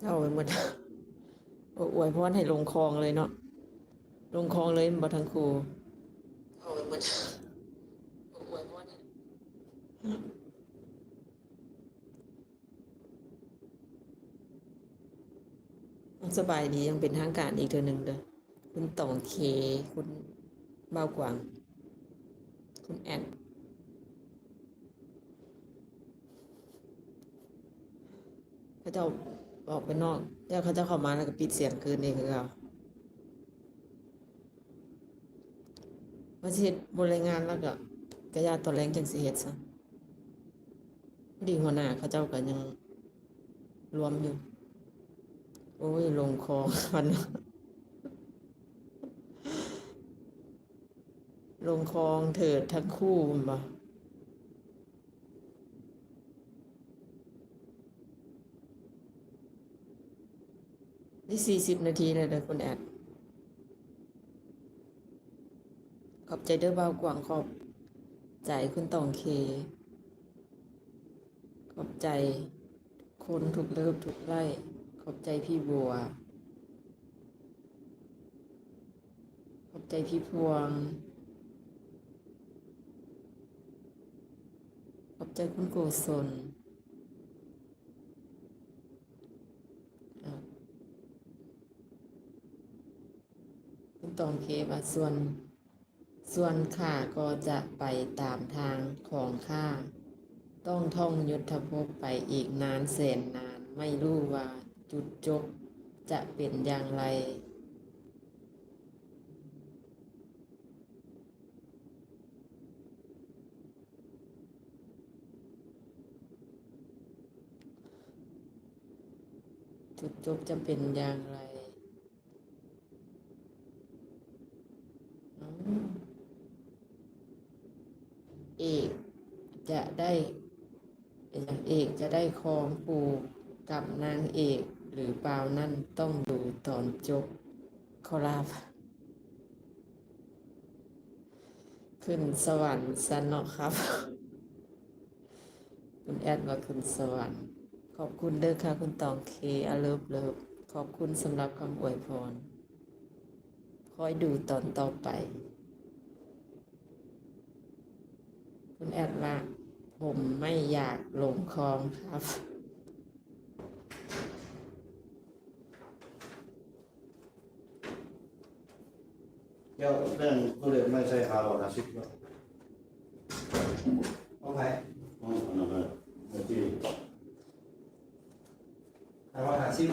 เท่าไปหมดโอ้อวยพรให้ลงคลองเลยเนาะลงคลองเลยบ่ทั้งครูเท่าไปหมดโอ้อวยพรให้สบายดียังเป็นทางการอีกเทื่อหนึ่งเด้อคุณต่องเค คุณเบ้ากวาง คุณแอนเขาเจ้า ออกไปนอกแล้วเขาจ้าเข้ามาแล้วก็ปิดเสียงคืนเองคือเขาว่าเฮ็ดบริงานแล้วก็กระยาตอนแรงจังสิเฮ็ดซะพอดีหัวหน้าเขาเจ้าก็ยังรวมอยู่ โอ้ย ลงคอมันลงคลองเถิดทั้งคู่มันบ่ นี่สี่สิบนาทีเลยเด้อคุณแอด ขอบใจเด้อบ่าวกวางขอบใจคุณตองเค ขอบใจคนถูกเลิฟถูกไล่ ขอบใจพี่บัว ขอบใจพี่พวง ขอบใจคุณโกศลอะคุณ ตองเคว่าส่วน ส่วนข้าก็จะไปตามทางของข้าต้องท่องยุทธภพไปอีกนานแสนนานไม่รู้ว่าจุดจบจะเป็นอย่างไร จุดจบจะเป็นอย่างไรอ๋อเอก จะได้อย่างเอกจะได้ครองปูกับนางเอกหรือเปล่านั่นต้องดูตอนจบขอลาบขึ้นสวรรค์สันเนาะครับ คุณแอดว่าขึ้นสวรรค์ ขอบคุณเด้อค่ะ คุณตองเคอาเลิฟเลิฟขอบคุณสำหรับคำอวยพร คอยดูตอนต่อไป คุณแอดว่า ผมไม่อยากลงคลองครับเดี๋ยวเรื่องผู้เรียนไม่ใช่คาร์บอนอาซิดหรอกโอเคอืมอันนั้นน่ะเมื่อกี้แต่ว่าหาซิป